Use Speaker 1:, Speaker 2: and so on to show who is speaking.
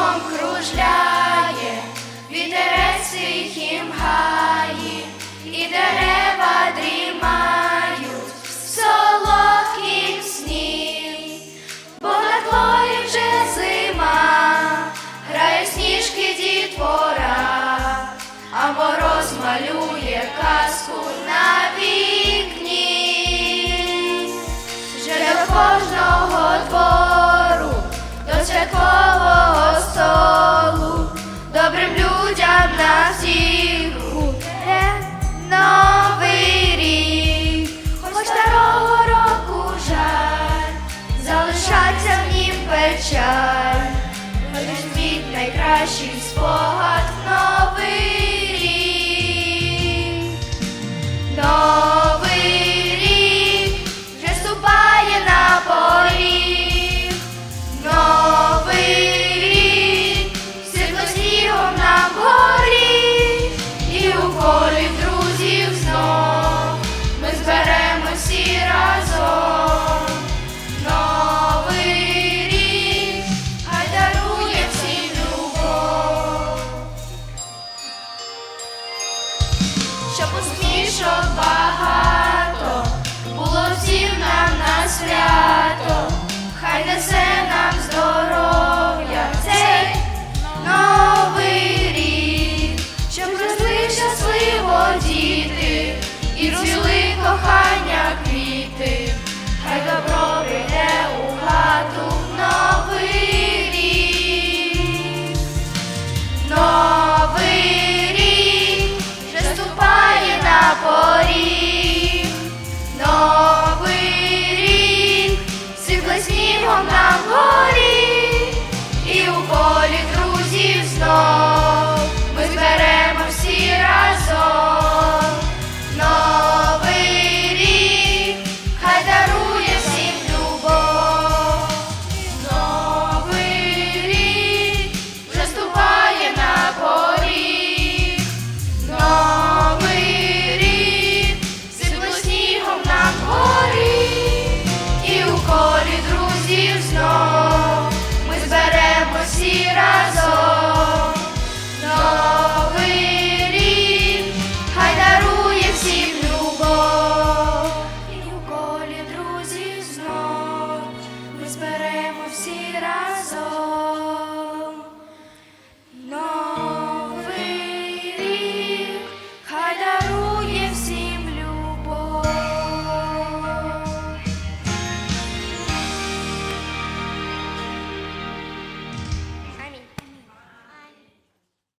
Speaker 1: кругом кружляє, вітерець їм га. втрачай, лиш найкращий спор. Bishop you no